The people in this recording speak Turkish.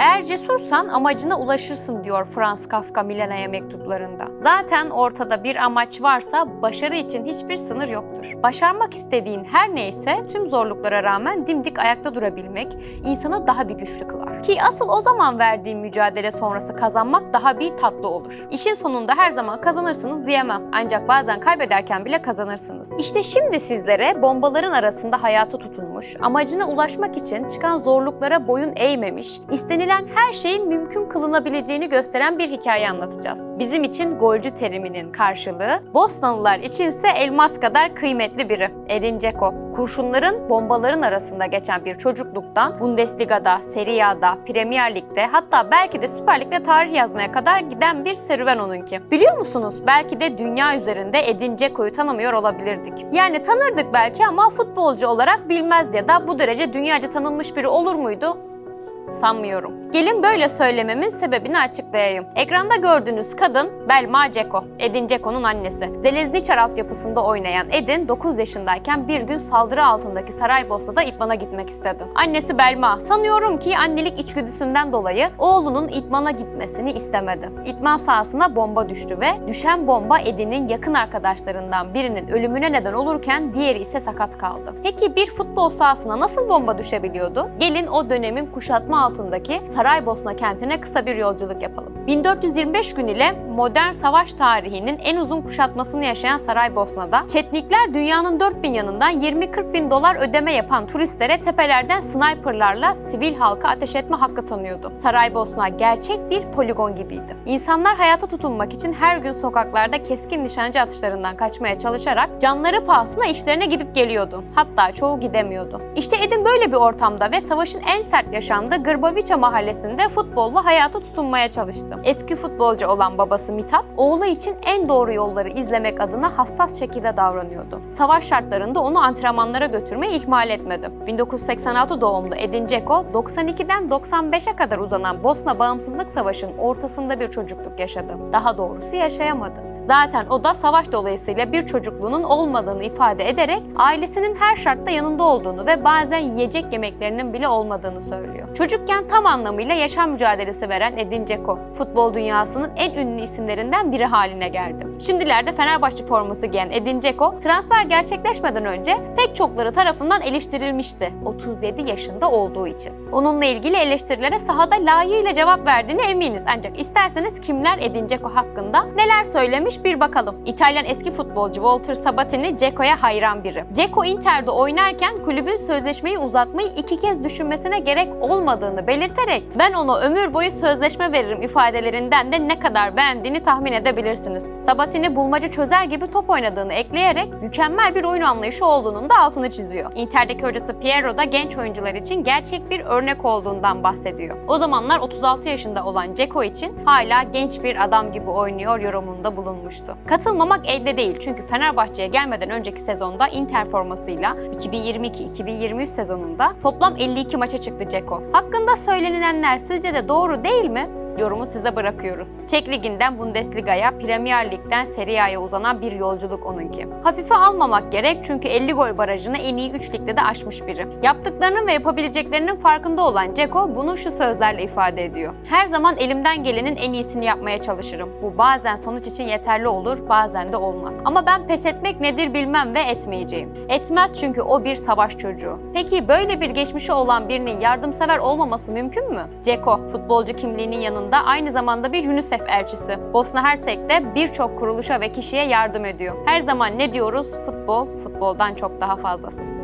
Eğer cesursan amacına ulaşırsın diyor Franz Kafka Milena'ya mektuplarında. Zaten ortada bir amaç varsa başarı için hiçbir sınır yoktur. Başarmak istediğin her neyse tüm zorluklara rağmen dimdik ayakta durabilmek insanı daha bir güçlü kılar. Ki asıl o zaman verdiğin mücadele sonrası kazanmak daha bir tatlı olur. İşin sonunda her zaman kazanırsınız diyemem. Ancak bazen kaybederken bile kazanırsınız. İşte şimdi sizlere bombaların arasında hayata tutunmuş, amacına ulaşmak için çıkan zorluklara boyun eğmemiş, istenilen her şeyin mümkün kılınabileceğini gösteren bir hikaye anlatacağız. Bizim için golcü teriminin karşılığı, Bosnalılar içinse elmas kadar kıymetli biri. Edin Dzeko. Kurşunların, bombaların arasında geçen bir çocukluktan Bundesliga'da, Serie A'da, Premier Lig'de hatta belki de Süper Lig'de tarih yazmaya kadar giden bir serüven onunki. Biliyor musunuz? Belki de dünya üzerinde Edin Dzeko'yu tanımıyor olabilirdik. Yani tanırdık belki ama futbolcu olarak bilmez ya da bu derece dünyaca tanınmış biri olur muydu? Sanmıyorum. Gelin böyle söylememin sebebini açıklayayım. Ekranda gördüğünüz kadın Belma Ceko, Edin Ceko'nun annesi. Zelezniçar altyapısında oynayan Edin 9 yaşındayken bir gün saldırı altındaki Saraybosna'da idmana gitmek istedi. Annesi Belma sanıyorum ki annelik içgüdüsünden dolayı oğlunun idmana gitmesini istemedi. İdman sahasına bomba düştü ve düşen bomba Edin'in yakın arkadaşlarından birinin ölümüne neden olurken diğeri ise sakat kaldı. Peki bir futbol sahasına nasıl bomba düşebiliyordu? Gelin o dönemin kuşatma altındaki Saraybosna kentine kısa bir yolculuk yapalım. 1425 gün ile modern savaş tarihinin en uzun kuşatmasını yaşayan Saraybosna'da Çetnikler dünyanın dört bin yanından 20-40 bin dolar ödeme yapan turistlere tepelerden sniperlarla sivil halka ateş etme hakkı tanıyordu. Saraybosna gerçek bir poligon gibiydi. İnsanlar hayata tutunmak için her gün sokaklarda keskin nişancı atışlarından kaçmaya çalışarak canları pahasına işlerine gidip geliyordu. Hatta çoğu gidemiyordu. İşte Edin böyle bir ortamda ve savaşın en sert yaşandığı Grbavica mahallesinde futbolla hayata tutunmaya çalıştı. Eski futbolcu olan babası Mithat, oğlu için en doğru yolları izlemek adına hassas şekilde davranıyordu. Savaş şartlarında onu antrenmanlara götürmeyi ihmal etmedi. 1986 doğumlu Edin Dzeko, 92'den 95'e kadar uzanan Bosna Bağımsızlık Savaşı'nın ortasında bir çocukluk yaşadı. Daha doğrusu yaşayamadı. Zaten o da savaş dolayısıyla bir çocukluğunun olmadığını ifade ederek ailesinin her şartta yanında olduğunu ve bazen yiyecek yemeklerinin bile olmadığını söylüyor. Çocukken tam anlamıyla yaşam mücadelesi veren Edin Dzeko, futbol dünyasının en ünlü isimlerinden biri haline geldi. Şimdilerde Fenerbahçe forması giyen Edin Dzeko, transfer gerçekleşmeden önce pek çokları tarafından eleştirilmişti 37 yaşında olduğu için. Onunla ilgili eleştirilere sahada layığıyla cevap verdiğine eminiz ancak isterseniz kimler Edin Dzeko hakkında neler söylemiş bir bakalım. İtalyan eski futbolcu Walter Sabatini Dzeko'ya hayran biri. Dzeko Inter'de oynarken kulübün sözleşmeyi uzatmayı iki kez düşünmesine gerek olmadığını belirterek ben ona ömür boyu sözleşme veririm ifadelerinden de ne kadar beğendiğini tahmin edebilirsiniz. Sabatini bulmaca çözer gibi top oynadığını ekleyerek mükemmel bir oyun anlayışı olduğunun da altını çiziyor. Inter'deki hocası Piero da genç oyuncular için gerçek bir örnek olduğundan bahsediyor. O zamanlar 36 yaşında olan Dzeko için hala genç bir adam gibi oynuyor yorumunda bulunmuştu. Katılmamak elde değil çünkü Fenerbahçe'ye gelmeden önceki sezonda Inter formasıyla 2022-2023 sezonunda toplam 52 maça çıktı Dzeko. Hakkında söylenilenler sizce de doğru değil mi? Yorumu size bırakıyoruz. Çek Ligi'nden Bundesliga'ya, Premier Lig'den Serie A'ya uzanan bir yolculuk onunki. Hafife almamak gerek çünkü 50 gol barajını en iyi 3 ligde de aşmış biri. Yaptıklarının ve yapabileceklerinin farkında olan Ceko bunu şu sözlerle ifade ediyor. Her zaman elimden gelenin en iyisini yapmaya çalışırım. Bu bazen sonuç için yeterli olur, bazen de olmaz. Ama ben pes etmek nedir bilmem ve etmeyeceğim. Etmez çünkü o bir savaş çocuğu. Peki böyle bir geçmişi olan birinin yardımsever olmaması mümkün mü? Ceko, futbolcu kimliğinin yanında aynı zamanda bir UNICEF elçisi. Bosna Hersek'te birçok kuruluşa ve kişiye yardım ediyor. Her zaman ne diyoruz? Futbol, futboldan çok daha fazlası.